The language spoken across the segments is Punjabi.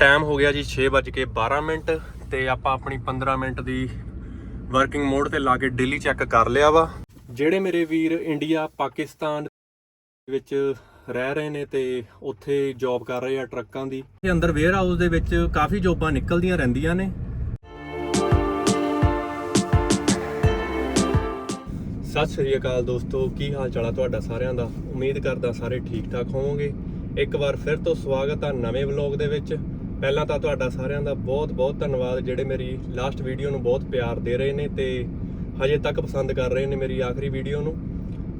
ਟਾਈਮ ਹੋ ਗਿਆ ਜੀ 6:12 ਮਿੰਟ ਤੇ ਆਪਾਂ ਆਪਣੀ 15 ਮਿੰਟ ਦੀ ਵਰਕਿੰਗ ਮੋਡ ਤੇ ਲਾ ਕੇ ਡੇਲੀ ਚੈੱਕ ਕਰ ਲਿਆ ਵਾ। ਜਿਹੜੇ ਮੇਰੇ ਵੀਰ ਇੰਡੀਆ, ਪਾਕਿਸਤਾਨ ਵਿੱਚ ਰਹਿ ਰਹੇ ਨੇ ਤੇ ਉੱਥੇ ਜੌਬ ਕਰ ਰਹੇ ਆ ਟਰੱਕਾਂ ਦੀ। ਤੇ ਅੰਦਰ ਵੇਅਰ ਹਾਊਸ ਦੇ ਵਿੱਚ ਕਾਫੀ ਜੌਬਾਂ ਨਿਕਲਦੀਆਂ ਰਹਿੰਦੀਆਂ ਨੇ। ਸਤਿ ਸ਼੍ਰੀ ਅਕਾਲ ਦੋਸਤੋ, ਕੀ ਹਾਲ ਚਾਲ ਆ ਤੁਹਾਡਾ ਸਾਰਿਆਂ ਦਾ? ਉਮੀਦ ਕਰਦਾ ਸਾਰੇ ਠੀਕ ਠਾਕ ਹੋਵੋਗੇ। ਇੱਕ ਵਾਰ ਫਿਰ ਤੋਂ ਸਵਾਗਤ ਆ ਨਵੇਂ ਵਲੌਗ ਦੇ ਵਿੱਚ। ਪਹਿਲਾਂ ਤਾਂ ਤੁਹਾਡਾ ਸਾਰਿਆਂ ਦਾ ਬਹੁਤ ਬਹੁਤ ਧੰਨਵਾਦ ਜਿਹੜੇ ਮੇਰੀ ਲਾਸਟ ਵੀਡੀਓ ਨੂੰ ਬਹੁਤ ਪਿਆਰ ਦੇ ਰਹੇ ਨੇ ਤੇ ਹਜੇ ਤੱਕ ਪਸੰਦ ਕਰ ਰਹੇ ਨੇ ਮੇਰੀ ਆਖਰੀ ਵੀਡੀਓ ਨੂੰ।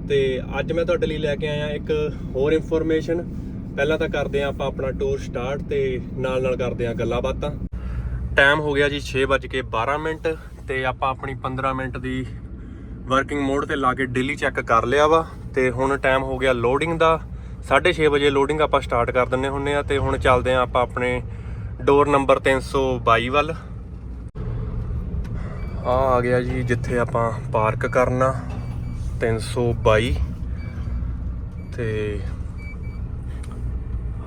ਤੇ ਅੱਜ ਮੈਂ ਤੁਹਾਡੇ ਲਈ ਲੈ ਕੇ ਆਇਆ ਇੱਕ ਹੋਰ ਇਨਫੋਰਮੇਸ਼ਨ ਪਹਿਲਾਂ ਤਾਂ ਕਰਦੇ ਆ ਆਪਾਂ ਆਪਣਾ ਟੂਰ ਸਟਾਰਟ ਤੇ ਨਾਲ ਨਾਲ ਕਰਦੇ ਆ ਗੱਲਾਂ ਬਾਤਾਂ। ਟਾਈਮ ਹੋ ਗਿਆ ਜੀ 6:12 ਮਿੰਟ ਤੇ ਆਪਾਂ ਆਪਣੀ 15 ਮਿੰਟ ਦੀ ਵਰਕਿੰਗ ਮੋਡ ਤੇ ਲਾ ਕੇ ਡੇਲੀ ਚੈੱਕ ਕਰ ਲਿਆ ਵਾ। ਤੇ ਹੁਣ ਟਾਈਮ ਹੋ ਗਿਆ ਲੋਡਿੰਗ ਦਾ। 6:30 ਵਜੇ ਲੋਡਿੰਗ ਆਪਾਂ ਸਟਾਰਟ ਕਰ ਦਿੰਨੇ ਹੁੰਨੇ ਆ ਤੇ ਹੁਣ ਚੱਲਦੇ ਆ ਆਪਾਂ ਆਪਣੇ ਡੋਰ ਨੰਬਰ 322 ਵੱਲ। ਆ ਆ ਗਿਆ ਜੀ, ਜਿੱਥੇ ਆਪਾਂ ਪਾਰਕ ਕਰਨਾ 322 ਤੇ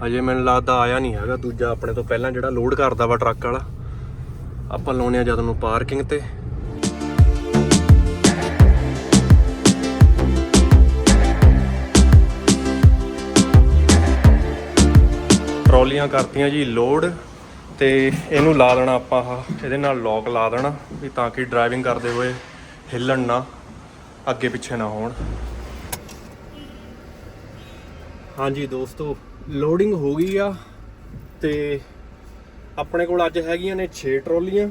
ਹਜੇ ਮੈਨੂੰ ਲੱਗਦਾ ਆਇਆ ਨਹੀਂ ਹੈਗਾ, ਦੂਜਾ ਆਪਣੇ ਤੋਂ ਪਹਿਲਾਂ ਜਿਹੜਾ ਲੋਡ ਕਰਦਾ ਵਾ ਟਰੱਕ ਵਾਲਾ। ਆਪਾਂ ਲਾਉਣੇ ਆ ਜਦ ਨੂੰ ਪਾਰਕਿੰਗ ਤੇ। ਟਰਾਲੀਆਂ ਕਰਤੀਆਂ ਜੀ ਲੋਡ ਤੇ ਇਹਨੂੰ ਲਾ ਦੇਣਾ ਆਪਾਂ ਆਹ, ਇਹਦੇ ਨਾਲ ਲੋਕ ਲਾ ਦੇਣਾ ਵੀ ਤਾਂ ਕਿ ਡਰਾਈਵਿੰਗ ਕਰਦੇ ਹੋਏ ਹਿੱਲਣ ਨਾ, ਅੱਗੇ ਪਿੱਛੇ ਨਾ ਹੋਣ। ਹਾਂਜੀ ਦੋਸਤੋ ਲੋਡਿੰਗ ਹੋ ਗਈ ਆ ਤੇ ਆਪਣੇ ਕੋਲ ਅੱਜ ਹੈਗੀਆਂ ਨੇ 6 ਟਰਾਲੀਆਂ।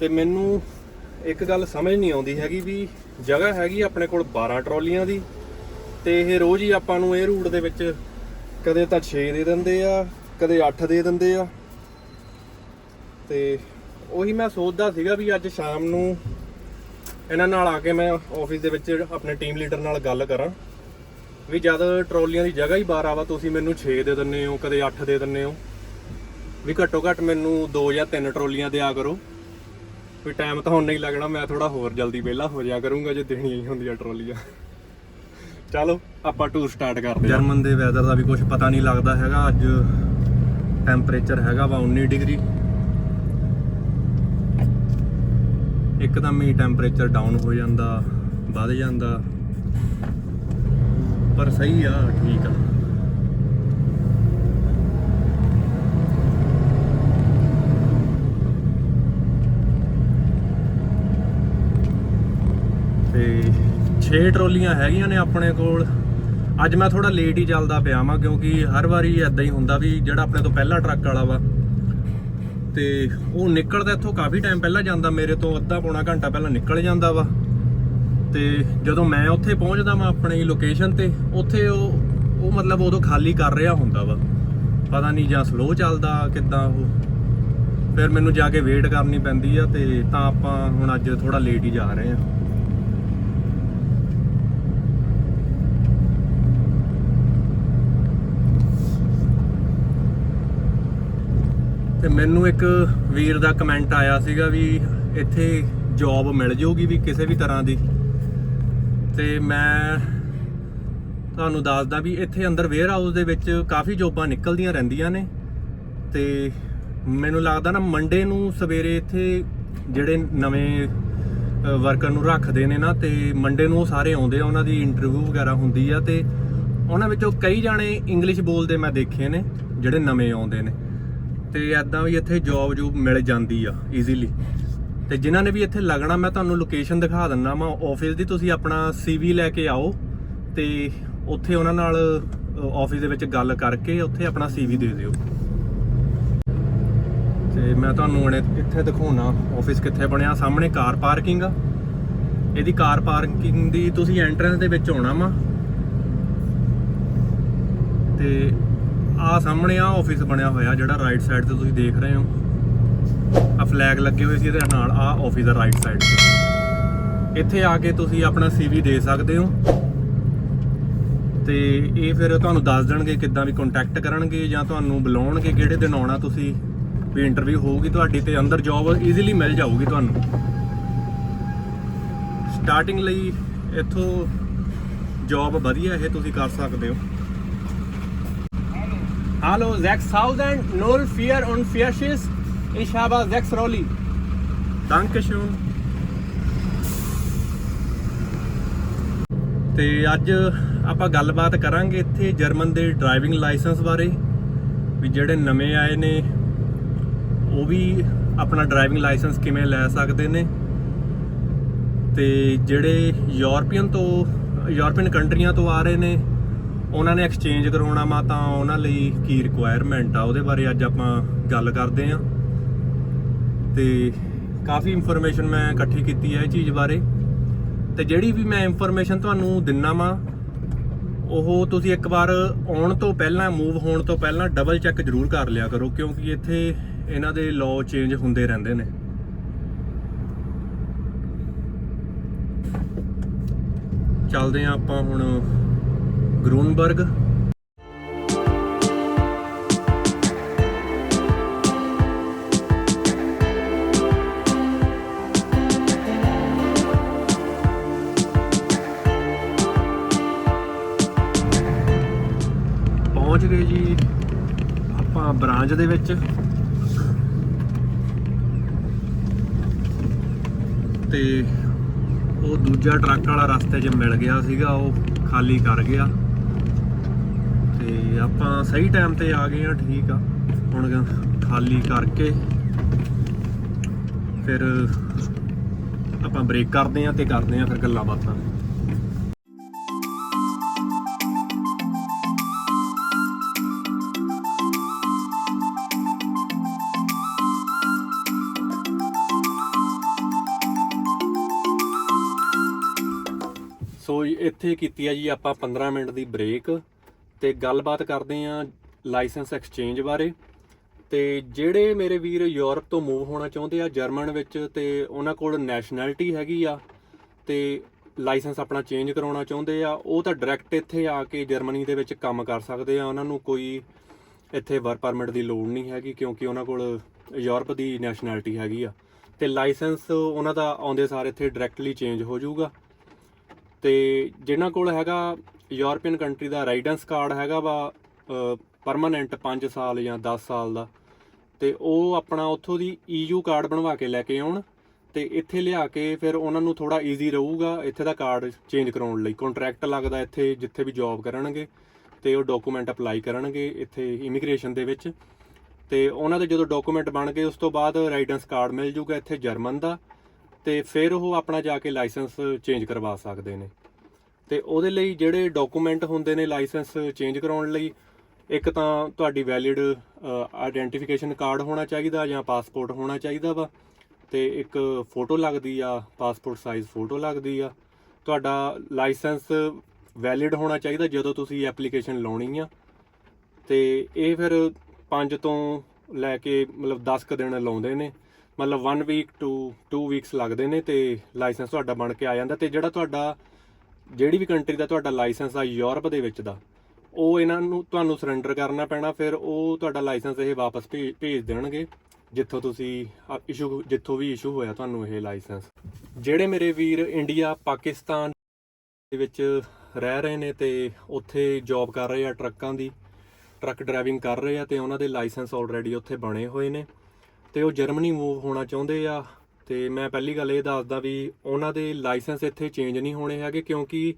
ਤੇ ਮੈਨੂੰ ਇੱਕ ਗੱਲ ਸਮਝ ਨਹੀਂ ਆਉਂਦੀ ਹੈਗੀ ਵੀ ਜਗ੍ਹਾ ਹੈਗੀ ਆਪਣੇ ਕੋਲ 12 ਟਰਾਲੀਆਂ ਦੀ ਤੇ ਇਹ ਰੋਜ਼ ਹੀ ਆਪਾਂ ਨੂੰ ਇਹ ਰੂਟ ਦੇ ਵਿੱਚ ਕਦੇ ਤਾਂ 6 ਦੇ ਦਿੰਦੇ ਆ ਕਦੇ 8 ਦੇ ਦਿੰਦੇ ਆ। ਤੇ ਉਹੀ ਮੈਂ ਸੋਚਦਾ ਸੀਗਾ ਵੀ ਅੱਜ ਸ਼ਾਮ ਨੂੰ ਇਹਨਾਂ ਨਾਲ ਆ ਕੇ ਮੈਂ ਆਫਿਸ ਦੇ ਵਿੱਚ ਆਪਣੇ ਟੀਮ ਲੀਡਰ ਨਾਲ ਗੱਲ ਕਰਾਂ। ਵੀ ਜਦ ਟਰਾਲੀਆਂ ਦੀ ਜਗ੍ਹਾ ਹੀ 12 ਵਾ ਤੁਸੀਂ ਮੈਨੂੰ 6 ਦੇ ਦਿੰਨੇ ਹੋ, ਕਦੇ 8 ਦੇ ਦਿੰਨੇ ਹੋ। ਵੀ ਘੱਟੋ ਘੱਟ ਮੈਨੂੰ 2 ਜਾਂ 3 ਟਰਾਲੀਆਂ ਦਿਆ ਕਰੋ। ਵੀ ਟਾਈਮ ਤਾਂ ਹੁਣ ਨਹੀਂ ਲੱਗਣਾ, ਮੈਂ ਥੋੜਾ ਹੋਰ ਜਲਦੀ ਵਿਹਲਾ ਹੋ ਜਾ ਕਰੂੰਗਾ ਜੇ ਦੇਣੀਆਂ ਹੀ ਹੁੰਦੀਆਂ ਟਰਾਲੀਆਂ। ਚਲੋ, ਆਪਾਂ ਟੂਰ ਸਟਾਰਟ ਕਰਦੇ ਹਾਂ। ਜਰਮਨ ਦੇ ਵੈਦਰ ਦਾ ਵੀ ਕੁਝ ਪਤਾ ਨਹੀਂ ਲੱਗਦਾ ਹੈਗਾ, ਅੱਜ ਟੈਂਪਰੇਚਰ ਹੈਗਾ ਵਾ 19 ਡਿਗਰੀ। ਇੱਕਦਮ ਹੀ ਟੈਂਪਰੇਚਰ ਡਾਊਨ ਹੋ ਜਾਂਦਾ, ਵੱਧ ਜਾਂਦਾ। ਪਰ ਸਹੀ ਆ, ਠੀਕ ਆ। ਤੇ 6 ਟਰੋਲੀਆਂ ਹੈਗੀਆਂ ਨੇ ਆਪਣੇ ਕੋਲ। ਅੱਜ ਮੈਂ ਥੋੜਾ ਲੇਟ ਹੀ ਚੱਲਦਾ ਪਿਆ ਵਾਂ, ਕਿਉਂਕਿ ਹਰ ਵਾਰੀ ਇਦਾਂ ਹੀ ਹੁੰਦਾ ਵੀ ਜਿਹੜਾ ਆਪਣੇ ਤੋਂ ਪਹਿਲਾ ਟਰੱਕ ਵਾਲਾ ਵਾ, ਤੇ ਉਹ ਨਿਕਲਦਾ ਇੱਥੋਂ ਕਾਫੀ ਟਾਈਮ ਪਹਿਲਾਂ ਜਾਂਦਾ, ਮੇਰੇ ਤੋਂ ਅੱਧਾ ਪੌਣਾ ਘੰਟਾ ਪਹਿਲਾਂ ਨਿਕਲ ਜਾਂਦਾ ਵਾ। ਤੇ ਜਦੋਂ ਮੈਂ ਉੱਥੇ ਪਹੁੰਚਦਾ ਮੈਂ ਆਪਣੀ ਲੋਕੇਸ਼ਨ ਤੇ, ਉੱਥੇ ਉਹ ਉਹ ਮਤਲਬ ਉਦੋਂ ਖਾਲੀ ਕਰ ਰਿਹਾ ਹੁੰਦਾ ਵਾ। ਪਤਾ ਨਹੀਂ ਜਾਂ ਸਲੋ ਚੱਲਦਾ ਕਿੱਦਾਂ ਉਹ। ਫਿਰ ਮੈਨੂੰ ਜਾ ਕੇ ਵੇਟ ਕਰਨੀ ਪੈਂਦੀ ਆ, ਤੇ ਤਾਂ ਆਪਾਂ ਹੁਣ ਅੱਜ ਥੋੜਾ ਲੇਟ ਹੀ ਜਾ ਰਹੇ ਆ। ਤੇ ਮੈਨੂੰ ਇੱਕ ਵੀਰ ਦਾ ਕਮੈਂਟ ਆਇਆ ਸੀਗਾ ਵੀ ਇੱਥੇ ਜੌਬ ਮਿਲ ਜਾਊਗੀ ਵੀ ਕਿਸੇ ਵੀ ਤਰ੍ਹਾਂ ਦੀ। ਤੇ ਮੈਂ ਤੁਹਾਨੂੰ ਦੱਸਦਾ ਵੀ ਇੱਥੇ ਅੰਦਰ ਵੇਅਰ ਹਾਊਸ ਦੇ ਵਿੱਚ ਕਾਫੀ ਜੋਬਾਂ ਨਿਕਲਦੀਆਂ ਰਹਿੰਦੀਆਂ ਨੇ। ਤੇ ਮੈਨੂੰ ਲੱਗਦਾ ਨਾ ਮੰਡੇ ਨੂੰ ਸਵੇਰੇ ਇੱਥੇ ਜਿਹੜੇ ਨਵੇਂ ਵਰਕਰ ਨੂੰ ਰੱਖਦੇ ਨੇ ਨਾ, ਤੇ ਮੰਡੇ ਨੂੰ ਉਹ ਸਾਰੇ ਆਉਂਦੇ ਆ, ਉਹਨਾਂ ਦੀ ਇੰਟਰਵਿਊ ਵਗੈਰਾ ਹੁੰਦੀ ਆ ਤੇ ਉਹਨਾਂ ਵਿੱਚੋਂ ਕਈ ਜਾਣੇ ਇੰਗਲਿਸ਼ ਬੋਲਦੇ ਮੈਂ ਦੇਖੇ ਨੇ, ਜਿਹੜੇ ਨਵੇਂ ਆਉਂਦੇ ਨੇ। ਤੇ ਐਦਾਂ ਵੀ ਇੱਥੇ ਜੌਬ ਜੂਬ ਮਿਲ ਜਾਂਦੀ ਆ ਈਜ਼ੀਲੀ ਤੇ ਜਿਨ੍ਹਾਂ ਨੇ ਵੀ ਇੱਥੇ ਲੱਗਣਾ, ਮੈਂ ਤੁਹਾਨੂੰ ਲੋਕੇਸ਼ਨ ਦਿਖਾ ਦਿੰਨਾ ਵਾ। ਆਫਿਸ ਦੀ ਤੁਸੀਂ ਆਪਣਾ ਸੀਵੀ ਲੈ ਕੇ ਆਓ ਤੇ ਉੱਥੇ ਉਹਨਾਂ ਨਾਲ ਆਫਿਸ ਦੇ ਵਿੱਚ ਗੱਲ ਕਰਕੇ ਉੱਥੇ ਆਪਣਾ ਸੀਵੀ ਦੇ ਦਿਓ। ਤੇ ਮੈਂ ਤੁਹਾਨੂੰ ਹੁਣ ਇੱਥੇ ਦਿਖਾਉਣਾ ਆਫਿਸ ਕਿੱਥੇ ਬਣਿਆ। ਸਾਹਮਣੇ ਕਾਰ ਪਾਰਕਿੰਗ ਆ। ਇਹਦੀ ਕਾਰ ਪਾਰਕਿੰਗ ਦੀ ਤੁਸੀਂ ਐਂਟਰੈਂਸ ਦੇ ਵਿੱਚ ਆਉਣਾ ਵਾ। ਤੇ ਆ ਸਾਹਮਣੇ ਆ ਆਫਿਸ ਬਣਿਆ ਹੋਇਆ, ਜਿਹੜਾ ਰਾਈਟ ਸਾਈਡ ਤੇ ਤੁਸੀਂ ਦੇਖ ਰਹੇ ਹੋ। ਆ ਫਲੈਗ ਲੱਗੇ ਹੋਏ ਸੀ ਇਹਦੇ ਨਾਲ, ਆ ਆਫਿਸ ਦਾ ਰਾਈਟ ਸਾਈਡ ਤੇ। ਇੱਥੇ ਆ ਕੇ ਤੁਸੀਂ ਆਪਣਾ ਸੀਵੀ ਦੇ ਸਕਦੇ ਹੋ। ਤੇ ਇਹ ਫਿਰ ਤੁਹਾਨੂੰ ਦੱਸ ਦੇਣਗੇ ਕਿੱਦਾਂ ਵੀ ਕੰਟੈਕਟ ਕਰਨਗੇ ਜਾਂ ਤੁਹਾਨੂੰ ਬੁਲਾਉਣਗੇ, ਕਿਹੜੇ ਦਿਨ ਆਉਣਾ ਤੁਸੀਂ। ਵੀ ਇੰਟਰਵਿਊ ਹੋਊਗੀ ਤੁਹਾਡੀ ਤੇ ਅੰਦਰ ਜੌਬ ਈਜ਼ੀਲੀ ਮਿਲ ਜਾਊਗੀ ਤੁਹਾਨੂੰ। ਸਟਾਰਟਿੰਗ ਲਈ ਇੱਥੋਂ ਜੌਬ ਵਧੀਆ ਇਹ ਤੁਸੀਂ ਕਰ ਸਕਦੇ ਹੋ। Hallo 6000 044 ich habe 6 Rolli. Dankeschön. ਤੇ ਅੱਜ ਆਪਾਂ ਗੱਲਬਾਤ ਕਰਾਂਗੇ ਇੱਥੇ ਜਰਮਨ ਦੇ ਡਰਾਈਵਿੰਗ ਲਾਇਸੈਂਸ ਬਾਰੇ, ਵੀ ਜਿਹੜੇ ਨਵੇਂ ਆਏ ਨੇ, ਉਹ ਵੀ ਆਪਣਾ ਡਰਾਈਵਿੰਗ ਲਾਇਸੈਂਸ ਕਿਵੇਂ ਲੈ ਸਕਦੇ ਨੇ ਤੇ ਜਿਹੜੇ ਯੂਰਪੀਅਨ ਤੋਂ, ਯੂਰਪੀਅਨ ਕੰਟਰੀਆਂ ਤੋਂ ਆ ਰਹੇ ਨੇ ਉਹਨਾਂ ਨੇ ਐਕਸਚੇਂਜ ਕਰਾਉਣਾ ਵਾ ਤਾਂ ਉਹਨਾਂ ਲਈ ਕੀ ਰਿਕੁਆਇਰਮੈਂਟ ਆ? ਉਹਦੇ ਬਾਰੇ ਅੱਜ ਆਪਾਂ ਗੱਲ ਕਰਦੇ ਆਂ ਤੇ ਕਾਫੀ ਇਨਫੋਰਮੇਸ਼ਨ ਮੈਂ ਇਕੱਠੀ ਕੀਤੀ ਹੈ ਇਹ ਚੀਜ਼ ਬਾਰੇ। ਤੇ ਜਿਹੜੀ ਵੀ ਮੈਂ ਇਨਫੋਰਮੇਸ਼ਨ ਤੁਹਾਨੂੰ ਦਿੰਨਾ ਵਾਂ, ਉਹ ਤੁਸੀਂ ਇੱਕ ਵਾਰ ਆਉਣ ਤੋਂ ਪਹਿਲਾਂ ਮੂਵ ਹੋਣ ਤੋਂ ਪਹਿਲਾਂ ਡਬਲ ਚੈੱਕ ਜ਼ਰੂਰ ਕਰ ਲਿਆ ਕਰੋ, ਕਿਉਂਕਿ ਇੱਥੇ ਇਹਨਾਂ ਦੇ ਲਾਅ ਚੇਂਜ ਹੁੰਦੇ ਰਹਿੰਦੇ ਨੇ। ਚੱਲਦੇ ਹਾਂ ਆਪਾਂ ਹੁਣ ਗਰੂਨਬਰਗ। ਪਹੁੰਚ ਗਏ ਜੀ ਆਪਾਂ ਬ੍ਰਾਂਚ ਦੇ ਵਿੱਚ। ਤੇ ਉਹ ਦੂਜਾ ਟਰੱਕ ਵਾਲਾ ਰਸਤੇ 'ਚ ਮਿਲ ਗਿਆ ਸੀਗਾ, ਉਹ ਖਾਲੀ ਕਰ ਗਿਆ। ਤੇ ਆਪਾਂ ਸਹੀ ਟਾਈਮ ਤੇ ਆ ਗਏ ਆ, ਠੀਕ ਆ। ਹੁਣ ਖਾਲੀ ਕਰਕੇ ਫਿਰ ਆਪਾਂ ਬ੍ਰੇਕ ਕਰਦੇ ਆ ਤੇ ਕਰਦੇ ਆ ਫਿਰ ਗੱਲਾਂ ਬਾਤਾਂ। ਸੋ ਇੱਥੇ ਕੀਤੀ ਆ ਜੀ ਆਪਾਂ 15 ਮਿੰਟ ਦੀ ਬ੍ਰੇਕ ਤੇ ਗੱਲਬਾਤ ਕਰਦੇ ਆ ਲਾਇਸੈਂਸ ਐਕਸਚੇਂਜ ਬਾਰੇ। ਤੇ ਜਿਹੜੇ ਮੇਰੇ ਵੀਰ ਯੂਰਪ ਤੋਂ ਮੂਵ ਹੋਣਾ ਚਾਹੁੰਦੇ ਆ, ਜਰਮਨ ਵਿੱਚ, ਤੇ ਉਹਨਾਂ ਕੋਲ ਨੈਸ਼ਨੈਲਿਟੀ ਹੈਗੀ ਆ, ਤੇ ਲਾਇਸੈਂਸ ਆਪਣਾ ਚੇਂਜ ਕਰਾਉਣਾ ਚਾਹੁੰਦੇ ਆ, ਉਹ ਤਾਂ ਡਾਇਰੈਕਟ ਇੱਥੇ ਆ ਕੇ ਜਰਮਨੀ ਦੇ ਵਿੱਚ ਕੰਮ ਕਰ ਸਕਦੇ ਆ। ਉਹਨਾਂ ਨੂੰ ਕੋਈ ਇੱਥੇ ਵਰਕ ਪਰਮਿਟ ਦੀ ਲੋੜ ਨਹੀਂ ਹੈਗੀ, ਕਿਉਂਕਿ ਉਹਨਾਂ ਕੋਲ ਯੂਰਪ ਦੀ ਨੈਸ਼ਨੈਲਿਟੀ ਹੈਗੀ ਆ। ਤੇ ਲਾਇਸੈਂਸ ਉਹਨਾਂ ਦਾ ਆਉਂਦੇ ਸਾਰ ਇੱਥੇ ਡਾਇਰੈਕਟਲੀ ਚੇਂਜ ਹੋ ਜਾਊਗਾ। ਤੇ ਜਿਨ੍ਹਾਂ ਕੋਲ ਹੈਗਾ ਯੂਰਪੀਅਨ ਕੰਟਰੀ ਦਾ ਰੈਜ਼ੀਡੈਂਸ ਕਾਰਡ ਹੈਗਾ ਵਾ ਪਰਮਾਨੈਂਟ 5 ਸਾਲ ਜਾਂ 10 ਸਾਲ ਦਾ। ਤੇ ਉਹ ਆਪਣਾ ਉੱਥੋਂ ਦੀ EU ਕਾਰਡ ਬਣਵਾ ਕੇ ਲੈ ਕੇ ਆਉਣ ਤੇ ਇੱਥੇ ਲਿਆ ਕੇ ਫਿਰ ਉਹਨਾਂ ਨੂੰ ਥੋੜਾ ਈਜ਼ੀ ਰਹੂਗਾ ਇੱਥੇ ਦਾ ਕਾਰਡ ਚੇਂਜ ਕਰਾਉਣ ਲਈ। ਕੰਟਰੈਕਟ ਲੱਗਦਾ ਇੱਥੇ ਜਿੱਥੇ ਵੀ ਜੌਬ ਕਰਨਗੇ ਤੇ ਉਹ ਡਾਕੂਮੈਂਟ ਅਪਲਾਈ ਕਰਨਗੇ ਇੱਥੇ ਇਮੀਗ੍ਰੇਸ਼ਨ ਦੇ ਵਿੱਚ। ਤੇ ਉਹਨਾਂ ਦੇ ਜਦੋਂ ਡਾਕੂਮੈਂਟ ਬਣ ਗਏ, ਉਸ ਤੋਂ ਬਾਅਦ ਰੈਜ਼ੀਡੈਂਸ ਕਾਰਡ ਮਿਲ ਜੂਗਾ ਇੱਥੇ ਜਰਮਨ ਦਾ ਤੇ ਫਿਰ ਉਹ ਆਪਣਾ ਜਾ ਕੇ ਲਾਇਸੈਂਸ ਚੇਂਜ ਕਰਵਾ ਸਕਦੇ ਨੇ। ਤੇ ਉਹਦੇ ਲਈ ਜਿਹੜੇ ਡਾਕੂਮੈਂਟ ਹੁੰਦੇ ਨੇ ਲਾਇਸੈਂਸ ਚੇਂਜ ਕਰਾਉਣ ਲਈ, ਇੱਕ ਤਾਂ ਤੁਹਾਡੀ ਵੈਲਿਡ ਆਇਡੈਂਟੀਫਿਕੇਸ਼ਨ ਕਾਰਡ ਹੋਣਾ ਚਾਹੀਦਾ ਜਾਂ ਪਾਸਪੋਰਟ ਹੋਣਾ ਚਾਹੀਦਾ ਵਾ, ਤੇ ਇੱਕ ਫੋਟੋ ਲੱਗਦੀ ਆ ਪਾਸਪੋਰਟ ਸਾਈਜ਼ ਫੋਟੋ ਲੱਗਦੀ ਆ। ਤੁਹਾਡਾ ਲਾਇਸੈਂਸ ਵੈਲਿਡ ਹੋਣਾ ਚਾਹੀਦਾ ਜਦੋਂ ਤੁਸੀਂ ਐਪਲੀਕੇਸ਼ਨ ਲਾਉਣੀ ਆ। ਤੇ ਇਹ ਫਿਰ 5 ਤੋਂ ਲੈ ਕੇ ਮਤਲਬ 10 ਕ ਦਿਨ ਲਾਉਂਦੇ ਨੇ, ਮਤਲਬ 1 ਵੀਕ ਟੂ 2 ਵੀਕਸ ਲੱਗਦੇ ਨੇ ਤੇ ਲਾਇਸੈਂਸ ਤੁਹਾਡਾ ਬਣ ਕੇ ਆ ਜਾਂਦਾ ਤੇ ਜਿਹੜਾ ਤੁਹਾਡਾ ਜਿਹੜੀ ਵੀ ਕੰਟਰੀ ਦਾ ਤੁਹਾਡਾ ਲਾਇਸੈਂਸ ਆ ਯੂਰਪ ਦੇ ਵਿੱਚ ਦਾ, ਉਹ ਇਹਨਾਂ ਨੂੰ ਤੁਹਾਨੂੰ ਸਰੈਂਡਰ ਕਰਨਾ ਪੈਣਾ, ਫਿਰ ਉਹ ਤੁਹਾਡਾ ਲਾਇਸੈਂਸ ਇਹ ਵਾਪਸ ਭੇ- ਭੇਜ ਦੇਣਗੇ, ਜਿੱਥੋਂ ਤੁਸੀਂ ਇਸ਼ੂ ਜਿੱਥੋਂ ਵੀ ਇਸ਼ੂ ਹੋਇਆ ਤੁਹਾਨੂੰ ਇਹ ਲਾਇਸੈਂਸ ਜਿਹੜੇ ਮੇਰੇ ਵੀਰ ਇੰਡੀਆ ਪਾਕਿਸਤਾਨ ਦੇ ਵਿੱਚ ਰਹਿ ਰਹੇ ਨੇ ਤੇ ਉੱਥੇ ਜੌਬ ਕਰ ਰਹੇ ਆ ਟਰੱਕਾਂ ਦੀ, ਟਰੱਕ ਡਰਾਈਵਿੰਗ ਕਰ ਰਹੇ ਆ ਤੇ ਉਹਨਾਂ ਦੇ ਲਾਇਸੈਂਸ ਆਲਰੇਡੀ ਉੱਥੇ ਬਣੇ ਹੋਏ ਨੇ। ਤੇ ਉਹ ਜਰਮਨੀ ਮੂਵ ਹੋਣਾ ਚਾਹੁੰਦੇ ਆ ਤੇ ਮੈਂ ਪਹਿਲੀ ਗੱਲ ਇਹ ਦੱਸਦਾ ਵੀ ਉਹਨਾਂ ਦੇ ਲਾਇਸੈਂਸ ਇੱਥੇ ਚੇਂਜ ਨਹੀਂ ਹੋਣੇ ਹੈਗੇ ਕਿਉਂਕਿ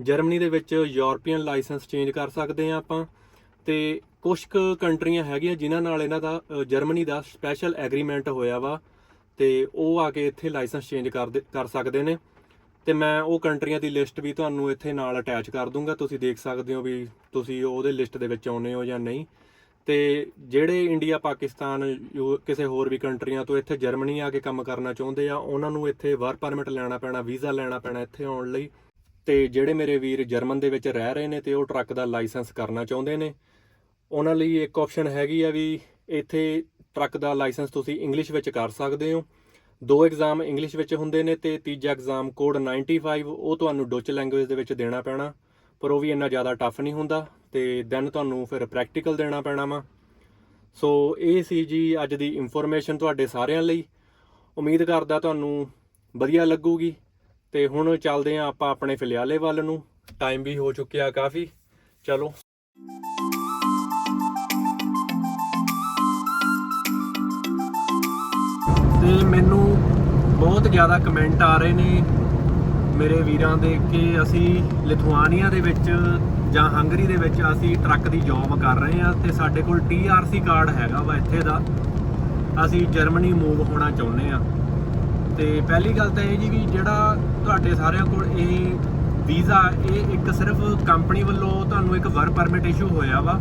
ਜਰਮਨੀ ਦੇ ਵਿੱਚ ਯੂਰਪੀਅਨ ਲਾਇਸੈਂਸ ਚੇਂਜ ਕਰ ਸਕਦੇ ਆ ਆਪਾਂ ਤੇ ਕੁਝ ਕੁ ਕੰਟਰੀਆਂ ਹੈਗੀਆਂ ਜਿਨ੍ਹਾਂ ਨਾਲ ਇਹਨਾਂ ਦਾ ਜਰਮਨੀ ਦਾ ਸਪੈਸ਼ਲ ਐਗਰੀਮੈਂਟ ਹੋਇਆ ਵਾ ਤੇ ਉਹ ਆ ਕੇ ਇੱਥੇ ਲਾਇਸੈਂਸ ਚੇਂਜ ਕਰ ਕਰ ਸਕਦੇ ਨੇ ਤੇ ਮੈਂ ਉਹ ਕੰਟਰੀਆਂ ਦੀ ਲਿਸਟ ਵੀ ਤੁਹਾਨੂੰ ਇੱਥੇ ਨਾਲ ਅਟੈਚ ਕਰ ਦੂੰਗਾ, ਤੁਸੀਂ ਦੇਖ ਸਕਦੇ ਹੋ ਵੀ ਤੁਸੀਂ ਉਹਦੇ ਲਿਸਟ ਦੇ ਵਿੱਚ ਆਉਨੇ ਹੋ ਜਾਂ ਨਹੀਂ। ਤੇ ਜਿਹੜੇ ਇੰਡੀਆ, ਪਾਕਿਸਤਾਨ, ਯੂ- ਕਿਸੇ ਹੋਰ ਵੀ ਕੰਟਰੀਆਂ ਤੋਂ ਇੱਥੇ ਜਰਮਨੀ ਆ ਕੇ ਕੰਮ ਕਰਨਾ ਚਾਹੁੰਦੇ ਆ, ਉਹਨਾਂ ਨੂੰ ਇੱਥੇ ਵਰਕ ਪਰਮਿਟ ਲੈਣਾ ਪੈਣਾ ਵੀਜ਼ਾ ਲੈਣਾ ਪੈਣਾ ਇੱਥੇ ਆਉਣ ਲਈ। ਤੇ ਜਿਹੜੇ ਮੇਰੇ ਵੀਰ ਜਰਮਨ ਦੇ ਵਿੱਚ ਰਹਿ ਰਹੇ ਨੇ ਤੇ ਉਹ ਟਰੱਕ ਦਾ ਲਾਇਸੈਂਸ ਕਰਨਾ ਚਾਹੁੰਦੇ ਨੇ। ਉਹਨਾਂ ਲਈ ਇੱਕ ਆਪਸ਼ਨ ਹੈਗੀ ਆ ਵੀ ਇੱਥੇ ਟਰੱਕ ਦਾ ਲਾਇਸੈਂਸ ਤੁਸੀਂ ਇੰਗਲਿਸ਼ ਵਿੱਚ ਕਰ ਸਕਦੇ ਹੋ। ਦੋ ਐਗਜ਼ਾਮ ਇੰਗਲਿਸ਼ ਵਿੱਚ ਹੁੰਦੇ ਨੇ ਤੇ ਤੀਜਾ ਐਗਜ਼ਾਮ ਕੋਡ 95 ਉਹ ਤੁਹਾਨੂੰ ਡੁੱਚ ਲੈਂਗੁਏਜ ਦੇ ਵਿੱਚ ਦੇਣਾ ਪੈਣਾ। ਪਰ ਉਹ ਵੀ ਇੰਨਾ ਜ਼ਿਆਦਾ ਟਫ ਨਹੀਂ ਹੁੰਦਾ ਤੇ ਦੈਨ ਤੁਹਾਨੂੰ ਫਿਰ ਪ੍ਰੈਕਟੀਕਲ ਦੇਣਾ ਪੈਣਾ ਵਾ। ਸੋ ਇਹ ਸੀ ਜੀ ਅੱਜ ਦੀ ਇਨਫੋਰਮੇਸ਼ਨ ਤੁਹਾਡੇ ਸਾਰਿਆਂ ਲਈ। ਉਮੀਦ ਕਰਦਾ ਤੁਹਾਨੂੰ ਵਧੀਆ ਲੱਗੂਗੀ ਤੇ ਹੁਣ ਚੱਲਦੇ ਆਂ ਆਪਾਂ ਆਪਣੇ ਫiliale ਵੱਲ ਨੂੰ। ਟਾਈਮ ਵੀ ਹੋ ਚੁੱਕਿਆ ਕਾਫੀ। ਚਲੋ। ਤੇ ਮੈਨੂੰ ਬਹੁਤ ਜ਼ਿਆਦਾ ਕਮੈਂਟ ਆ ਰਹੇ ਨੇ ਮੇਰੇ ਵੀਰਾਂ ਦੇ ਕਿ ਅਸੀਂ ਲਿਥੁਆਨੀਆ ਦੇ ਵਿੱਚ ਜਾਂ ਹੰਗਰੀ ਦੇ ਵਿੱਚ ਅਸੀਂ ਟਰੱਕ ਦੀ ਜੌਬ ਕਰ ਰਹੇ ਹਾਂ ਤੇ ਸਾਡੇ ਕੋਲ TRC ਕਾਰਡ ਹੈਗਾ ਵਾ ਇੱਥੇ ਦਾ। ਅਸੀਂ ਜਰਮਨੀ ਮੂਵ ਹੋਣਾ ਚਾਹੁੰਦੇ ਆ ਤੇ ਪਹਿਲੀ ਗੱਲ ਤਾਂ ਇਹ ਜੀ ਵੀ ਜਿਹੜਾ ਤੁਹਾਡੇ ਸਾਰਿਆਂ ਕੋਲ ਇਹ ਵੀਜ਼ਾ, ਇਹ ਇੱਕ ਸਿਰਫ ਕੰਪਨੀ ਵੱਲੋਂ ਤੁਹਾਨੂੰ ਇੱਕ ਵਰਕ ਪਰਮਿਟ ਇਸ਼ੂ ਹੋਇਆ ਵਾ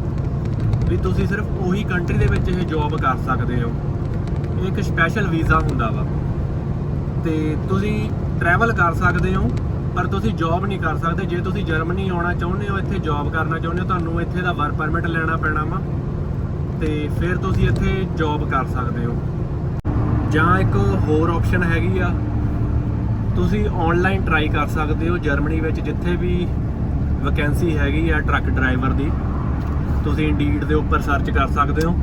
ਵੀ ਤੁਸੀਂ ਸਿਰਫ ਉਹੀ ਕੰਟਰੀ ਦੇ ਵਿੱਚ ਇਹ ਜੌਬ ਕਰ ਸਕਦੇ ਹੋ। ਇਹ ਇੱਕ ਸਪੈਸ਼ਲ ਵੀਜ਼ਾ ਹੁੰਦਾ ਵਾ। ਤੇ ਤੁਸੀਂ ਟਰੈਵਲ ਕਰ ਸਕਦੇ ਹੋ, ਪਰ ਤੁਸੀਂ ਜੌਬ ਨਹੀਂ ਕਰ ਸਕਦੇ। ਜੇ ਤੁਸੀਂ ਜਰਮਨੀ ਆਉਣਾ ਚਾਹੁੰਦੇ ਹੋ, ਇੱਥੇ ਜੌਬ ਕਰਨਾ ਚਾਹੁੰਦੇ ਹੋ, ਤੁਹਾਨੂੰ ਇੱਥੇ ਦਾ ਵਰਕ ਪਰਮਿਟ ਲੈਣਾ ਪੈਣਾ ਵਾ। ਤੇ ਫਿਰ ਤੁਸੀਂ ਇੱਥੇ ਜੌਬ ਕਰ ਸਕਦੇ ਹੋ। ਜਾਂ ਇੱਕ ਹੋਰ ਆਪਸ਼ਨ ਹੈਗੀ ਆ, ਤੁਸੀਂ ਆਨਲਾਈਨ ਟਰਾਈ ਕਰ ਸਕਦੇ ਹੋ ਜਰਮਨੀ ਵਿੱਚ, ਜਿੱਥੇ ਵੀ ਵੈਕੈਂਸੀ ਹੈਗੀ ਆ ਟਰੱਕ ਡਰਾਈਵਰ ਦੀ। ਤੁਸੀਂ ਇੰਡੀਡ ਦੇ ਉੱਪਰ ਸਰਚ ਕਰ ਸਕਦੇ ਹੋ।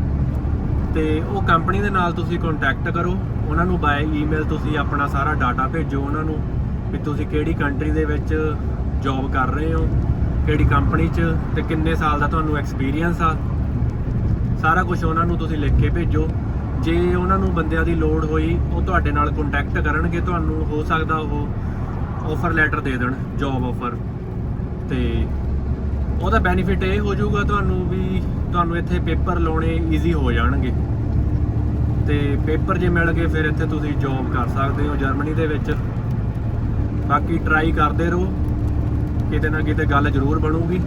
ਤੇ ਉਹ ਕੰਪਨੀ ਦੇ ਨਾਲ ਤੁਸੀਂ ਕੰਟੈਕਟ ਕਰੋ। ਉਹਨਾਂ ਨੂੰ ਬਾਏ ਈਮੇਲ ਤੁਸੀਂ ਆਪਣਾ ਸਾਰਾ ਡਾਟਾ ਭੇਜੋ ਉਹਨਾਂ ਨੂੰ ਵੀ ਤੁਸੀਂ ਕਿਹੜੀ ਕੰਟਰੀ ਦੇ ਵਿੱਚ ਜੌਬ ਕਰ ਰਹੇ ਹੋ, ਕਿਹੜੀ ਕੰਪਨੀ 'ਚ ਤੇ ਕਿੰਨੇ ਸਾਲ ਦਾ ਤੁਹਾਨੂੰ ਐਕਸਪੀਰੀਅੰਸ ਆ। ਸਾਰਾ ਕੁਝ ਉਹਨਾਂ ਨੂੰ ਤੁਸੀਂ ਲਿਖ ਕੇ ਭੇਜੋ। ਜੇ ਉਹਨਾਂ ਨੂੰ ਬੰਦਿਆਂ ਦੀ ਲੋੜ ਹੋਈ, ਉਹ ਤੁਹਾਡੇ ਨਾਲ ਕੰਟੈਕਟ ਕਰਨਗੇ, ਤੁਹਾਨੂੰ ਹੋ ਸਕਦਾ ਉਹ ਆਫਰ ਲੈਟਰ ਦੇ ਦੇਣ ਜੌਬ ਆਫਰ ਤੇ ਉਹਦਾ ਬੈਨੀਫਿਟ ਇਹ ਹੋ ਜਾਊਗਾ ਤੁਹਾਨੂੰ ਵੀ ਤੁਹਾਨੂੰ ਇੱਥੇ ਪੇਪਰ ਲਾਉਣੇ ਈਜ਼ੀ ਹੋ ਜਾਣਗੇ। ਤੇ ਪੇਪਰ ਜੇ ਮਿਲ ਗਏ, ਫਿਰ ਇੱਥੇ ਤੁਸੀਂ ਜੌਬ ਕਰ ਸਕਦੇ ਹੋ ਜਰਮਨੀ ਦੇ ਵਿੱਚ। ਬਾਕੀ ਟਰਾਈ ਕਰਦੇ ਰਹੋ। ਕਿਤੇ ਨਾ ਕਿਤੇ ਗੱਲ ਜ਼ਰੂਰ ਬਣੂਗੀ।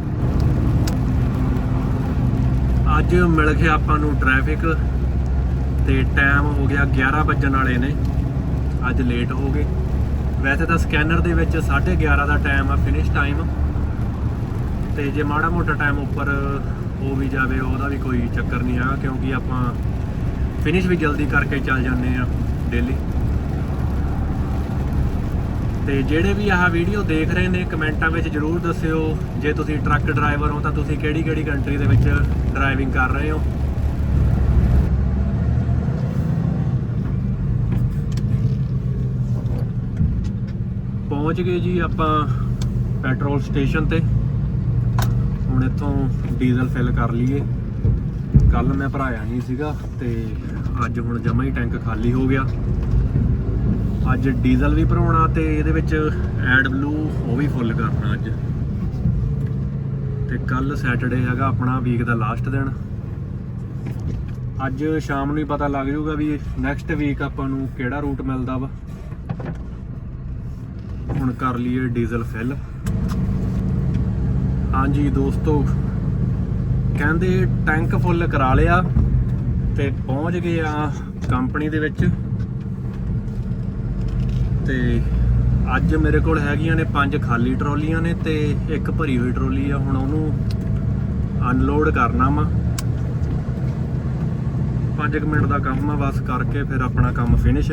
ਅੱਜ ਮਿਲ ਗਿਆ ਆਪਾਂ ਨੂੰ ਟ੍ਰੈਫਿਕ ਤੇ ਟਾਈਮ ਹੋ ਗਿਆ 11 ਵੱਜਣ ਵਾਲੇ ਨੇ। ਅੱਜ ਲੇਟ ਹੋ ਗਏ। ਵੈਸੇ ਤਾਂ ਸਕੈਨਰ ਦੇ ਵਿੱਚ 11:30 ਦਾ ਟਾਈਮ ਆ ਫਿਨਿਸ਼ ਟਾਈਮ ਤੇ ਜੇ ਮਾੜਾ ਮੋਟਾ ਟਾਈਮ ਉੱਪਰ ਹੋ ਵੀ ਜਾਵੇ, ਉਹਦਾ ਵੀ ਕੋਈ ਚੱਕਰ ਨਹੀਂ ਆ, ਕਿਉਂਕਿ ਆਪਾਂ ਫਿਨਿਸ਼ ਵੀ ਜਲਦੀ ਕਰਕੇ ਚੱਲ ਜਾਂਦੇ ਆ ਡੇਲੀ ਤੇ ਜਿਹੜੇ ਵੀ ਆਹ ਵੀਡੀਓ ਦੇਖ ਰਹੇ ਨੇ, ਕਮੈਂਟਾਂ ਵਿੱਚ ਜਰੂਰ ਦੱਸਿਓ। ਜੇ ਤੁਸੀਂ ਟਰੱਕ ਡਰਾਈਵਰ ਹੋ, ਤਾਂ ਤੁਸੀਂ ਕਿਹੜੀ ਕਿਹੜੀ ਕੰਟਰੀ ਦੇ ਵਿੱਚ ਡਰਾਈਵਿੰਗ ਕਰ ਰਹੇ ਹੋ? ਪਹੁੰਚ ਗਏ ਜੀ ਆਪਾਂ ਪੈਟਰੋਲ ਸਟੇਸ਼ਨ ਤੇ। ਹੁਣ ਇੱਥੋਂ ਡੀਜ਼ਲ ਫਿਲ ਕਰ ਲਈਏ। ਕੱਲ ਮੈਂ ਭਰਾਇਆ ਨਹੀਂ ਸੀਗਾ ਤੇ ਅੱਜ ਹੁਣ ਜਮਾ ਹੀ ਟੈਂਕ ਖਾਲੀ ਹੋ ਗਿਆ। ਅੱਜ ਡੀਜ਼ਲ ਵੀ ਭਰਾਉਣਾ ਤੇ ਇਹਦੇ ਵਿੱਚ ਐਡ ਬਲੂ ਉਹ ਵੀ ਫੁੱਲ ਕਰਨਾ ਅੱਜ। ਤੇ ਕੱਲ ਸੈਟਰਡੇ ਹੈਗਾ ਆਪਣਾ ਵੀਕ ਦਾ ਲਾਸਟ ਦਿਨ। ਅੱਜ ਸ਼ਾਮ ਨੂੰ ਹੀ ਪਤਾ ਲੱਗ ਜਾਊਗਾ ਵੀ ਨੈਕਸਟ ਵੀਕ ਆਪਾਂ ਨੂੰ ਕਿਹੜਾ ਰੂਟ ਮਿਲਦਾ ਵਾ। ਹੁਣ ਕਰ ਲਈਏ ਡੀਜ਼ਲ ਫਿਲ। ਹਾਂਜੀ ਦੋਸਤੋ, ਕਹਿੰਦੇ ਟੈਂਕ ਫੁੱਲ ਕਰਾ ਲਿਆ ਤੇ ਪਹੁੰਚ ਗਏ ਆ ਕੰਪਨੀ ਦੇ ਵਿੱਚ। ਤੇ ਅੱਜ ਮੇਰੇ ਕੋਲ ਹੈਗੀਆਂ ਨੇ ਪੰਜ ਖਾਲੀ ਟਰਾਲੀਆਂ ਨੇ ਤੇ ਇੱਕ ਭਰੀ ਹੋਈ ਟਰਾਲੀ ਆ, ਹੁਣ ਉਹਨੂੰ ਅਨਲੋਡ ਕਰਨਾ ਵਾ। 5 ਮਿੰਟ ਦਾ ਕੰਮ ਆ, ਬਸ ਕਰਕੇ ਫਿਰ ਆਪਣਾ ਕੰਮ ਫਿਨਿਸ਼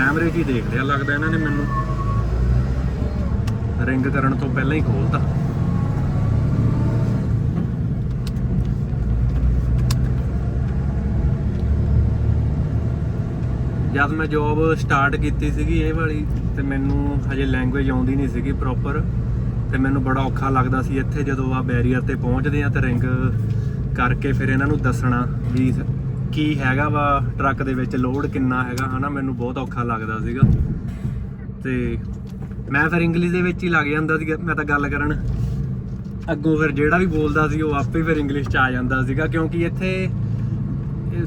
ਕੈਮਰੇ 'ਚ ਹੀ ਦੇਖ ਲਿਆ, ਲੱਗਦਾ ਇਹਨਾਂ ਨੇ ਮੈਨੂੰ ਰਿੰਗ ਕਰਨ ਤੋਂ ਪਹਿਲਾਂ ਹੀ ਖੋਲਤਾ ਜਦ ਮੈਂ ਜੌਬ ਸਟਾਰਟ ਕੀਤੀ ਸੀਗੀ ਇਹ ਵਾਲੀ, ਤੇ ਮੈਨੂੰ ਹਜੇ ਲੈਂਗੁਏਜ ਆਉਂਦੀ ਨਹੀਂ ਸੀਗੀ ਪ੍ਰੋਪਰ ਤੇ ਮੈਨੂੰ ਬੜਾ ਔਖਾ ਲੱਗਦਾ ਸੀ ਇੱਥੇ ਜਦੋਂ ਆ ਬੈਰੀਅਰ ਤੇ ਪਹੁੰਚਦੇ ਆ ਤੇ ਰਿੰਗ ਕਰਕੇ ਫਿਰ ਇਹਨਾਂ ਨੂੰ ਦੱਸਣਾ ਵੀ ਕੀ ਹੈਗਾ ਵਾ ਟਰੱਕ ਦੇ ਵਿੱਚ? ਲੋਡ ਕਿੰਨਾ ਹੈਗਾ? ਹਨਾ, ਮੈਨੂੰ ਬਹੁਤ ਔਖਾ ਲੱਗਦਾ ਸੀਗਾ। ਤੇ ਮੈਂ ਫਿਰ ਇੰਗਲਿਸ਼ ਦੇ ਵਿੱਚ ਹੀ ਲੱਗ ਜਾਂਦਾ ਸੀ ਮੈਂ ਤਾਂ ਗੱਲ ਕਰਨ ਅੱਗੋਂ ਫਿਰ ਜਿਹੜਾ ਵੀ ਬੋਲਦਾ ਸੀ, ਉਹ ਆਪੇ ਫਿਰ ਇੰਗਲਿਸ਼ ਚ ਆ ਜਾਂਦਾ ਸੀਗਾ। ਕਿਉਂਕਿ ਇੱਥੇ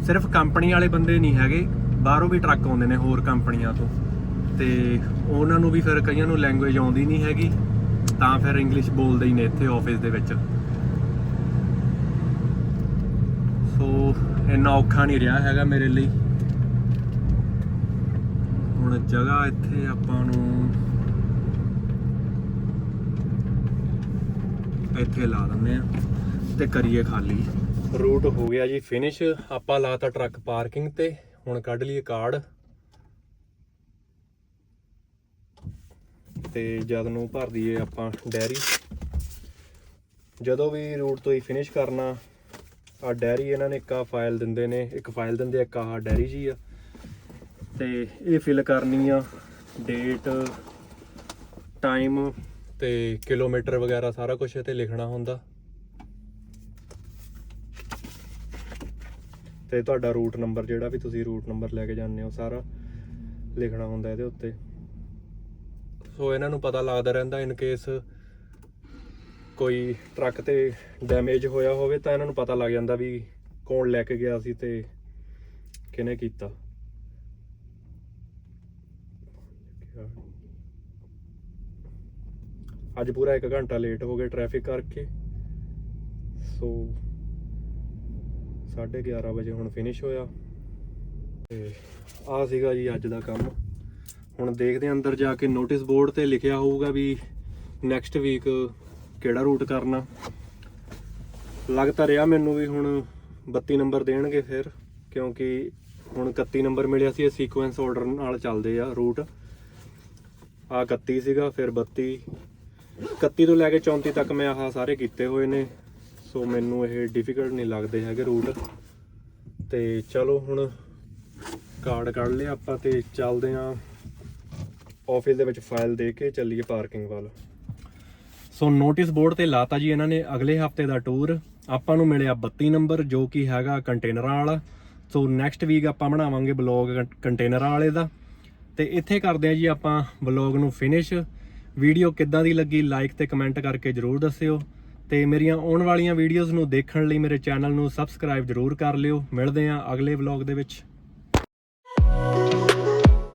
ਸਿਰਫ ਕੰਪਨੀ ਵਾਲੇ ਬੰਦੇ ਨਹੀਂ ਹੈਗੇ। ਬਾਹਰੋਂ ਵੀ ਟਰੱਕ ਆਉਂਦੇ ਨੇ ਹੋਰ ਕੰਪਨੀਆਂ ਤੋਂ। ਤੇ ਉਹਨਾਂ ਨੂੰ ਵੀ ਫਿਰ ਕਈਆਂ ਨੂੰ ਲੈਂਗੁਏਜ ਆਉਂਦੀ ਨਹੀਂ ਹੈਗੀ। ਤਾਂ ਫਿਰ ਇੰਗਲਿਸ਼ ਬੋਲਦੇ ਹੀ ਨੇ ਇੱਥੇ ਆਫਿਸ ਦੇ ਵਿੱਚ। ਸੋ ਇੰਨਾ ਔਖਾ ਨਹੀਂ ਰਿਹਾ ਹੈਗਾ ਮੇਰੇ ਲਈ। ਹੁਣ ਜਗ੍ਹਾ ਇੱਥੇ ਆਪਾਂ ਨੂੰ ਇੱਥੇ ਲਾ ਦਿੰਦੇ ਆ ਤੇ ਕਰੀਏ ਖਾਲੀ। ਰੂਟ ਹੋ ਗਿਆ ਜੀ ਫਿਨਿਸ਼ ਆਪਾਂ ਲਾਤਾ ਟਰੱਕ ਪਾਰਕਿੰਗ ਤੇ। ਹੁਣ ਕੱਢ ਲਈਏ ਕਾਰਡ ਤੇ ਜਦ ਨੂੰ ਭਰ ਦਈਏ ਆਪਾਂ ਡੈਰੀ। ਜਦੋਂ ਵੀ ਰੂਟ ਤੋਂ ਹੀ ਫਿਨਿਸ਼ ਕਰਨਾ ਆ ਡੈਰੀ ਇਹਨਾਂ ਨੇ ਇੱਕ ਆ ਫਾਈਲ ਦਿੰਦੇ ਨੇ, ਇੱਕ ਫਾਈਲ ਦਿੰਦੇ, ਇੱਕ ਆਹ ਡੈਰੀ ਜੀ ਆ। ਤੇ ਇਹ ਫਿਲ ਕਰਨੀ ਆ ਡੇਟ ਟਾਈਮ ਤੇ ਕਿਲੋਮੀਟਰ ਵਗੈਰਾ ਸਾਰਾ ਕੁਝ ਇਹ ਤੇ ਲਿਖਣਾ ਹੁੰਦਾ। ਤੇ ਤੁਹਾਡਾ ਰੂਟ ਨੰਬਰ ਜਿਹੜਾ ਵੀ ਤੁਸੀਂ ਰੂਟ ਨੰਬਰ ਲੈ ਕੇ ਜਾਂਦੇ ਹੋ, ਸਾਰਾ ਲਿਖਣਾ ਹੁੰਦਾ ਇਹਦੇ ਉੱਤੇ। ਸੋ ਇਹਨਾਂ ਨੂੰ ਪਤਾ ਲੱਗਦਾ ਰਹਿੰਦਾ ਇਨ ਕੇਸ ਕੋਈ ਟਰੱਕ ਤੇ ਡੈਮੇਜ ਹੋਇਆ ਹੋਵੇ ਤਾਂ ਇਹਨਾਂ ਨੂੰ ਪਤਾ ਲੱਗ ਜਾਂਦਾ ਵੀ ਕੌਣ ਲੈ ਕੇ ਗਿਆ ਸੀ ਤੇ ਕਿਹਨੇ ਕੀਤਾ। ਅੱਜ ਪੂਰਾ 1 ਘੰਟਾ ਲੇਟ ਹੋ ਗਏ ਟ੍ਰੈਫਿਕ ਕਰਕੇ। ਸੋ 11:30 ਵਜੇ ਹੁਣ ਫਿਨਿਸ਼ ਹੋਇਆ। ਤੇ ਆ ਸੀਗਾ ਜੀ ਅੱਜ ਦਾ ਕੰਮ। ਹੁਣ ਦੇਖਦੇ ਹਾਂ ਅੰਦਰ ਜਾ ਕੇ ਨੋਟਿਸ ਬੋਰਡ ਤੇ ਲਿਖਿਆ ਹੋਊਗਾ ਵੀ ਨੈਕਸਟ ਵੀਕ ਕਿਹੜਾ ਰੂਟ ਕਰਨਾ। ਲੱਗਦਾ ਰਿਹਾ ਮੈਨੂੰ ਵੀ ਹੁਣ 32 ਨੰਬਰ ਦੇਣਗੇ ਫਿਰ, ਕਿਉਂਕਿ ਹੁਣ 31 ਨੰਬਰ ਮਿਲਿਆ ਸੀ, ਇਹ ਸੀਕੁਐਂਸ ਆਰਡਰ ਨਾਲ ਚੱਲਦੇ ਆ ਰੂਟ ਆ 31 ਸੀਗਾ, ਫਿਰ 32 31 ਤੋਂ ਲੈ ਕੇ 34 ਤੱਕ ਮੈਂ ਆਹ ਸਾਰੇ ਕੀਤੇ ਹੋਏ ਨੇ, ਸੋ ਮੈਨੂੰ ਇਹ ਡਿਫਿਕਲਟ ਨਹੀਂ ਲੱਗਦੇ ਹੈਗੇ ਰੂਟ ਤੇ ਚਲੋ ਹੁਣ ਕਾਰਡ ਕੱਢ ਲਿਆ ਆਪਾਂ ਤੇ ਚੱਲਦੇ ਆਂ ਆਫਿਸ ਦੇ ਵਿੱਚ ਫਾਈਲ ਦੇ ਕੇ ਚੱਲੀਏ ਪਾਰਕਿੰਗ ਵੱਲ। ਸੋ ਨੋਟਿਸ ਬੋਰਡ ਤੇ ਲਾਤਾ ਜੀ ਇਹਨਾਂ ਨੇ ਅਗਲੇ ਹਫ਼ਤੇ ਦਾ ਟੂਰ। ਆਪਾਂ ਨੂੰ ਮਿਲਿਆ 32 ਨੰਬਰ, ਜੋ ਕਿ ਹੈਗਾ ਕੰਟੇਨਰਾਂ ਵਾਲਾ। ਸੋ ਨੈਕਸਟ ਵੀਕ ਆਪਾਂ ਬਣਾਵਾਂਗੇ ਬਲੌਗ ਕੰਟੇਨਰਾਂ ਵਾਲੇ ਦਾ। ਤੇ ਇੱਥੇ ਕਰਦੇ ਆ ਜੀ ਆਪਾਂ ਬਲੌਗ ਨੂੰ ਫਿਨਿਸ਼ ਵੀਡੀਓ ਕਿੱਦਾਂ ਦੀ ਲੱਗੀ ਲਾਈਕ ਤੇ ਕਮੈਂਟ ਕਰਕੇ ਜਰੂਰ ਦੱਸਿਓ। ਤੇ ਮੇਰੀਆਂ ਆਉਣ ਵਾਲੀਆਂ ਵੀਡੀਓਜ਼ ਨੂੰ ਦੇਖਣ ਲਈ ਮੇਰੇ ਚੈਨਲ ਨੂੰ ਸਬਸਕ੍ਰਾਈਬ ਜਰੂਰ ਕਰ ਲਿਓ। ਮਿਲਦੇ ਆ ਅਗਲੇ ਵਲੌਗ ਦੇ ਵਿੱਚ।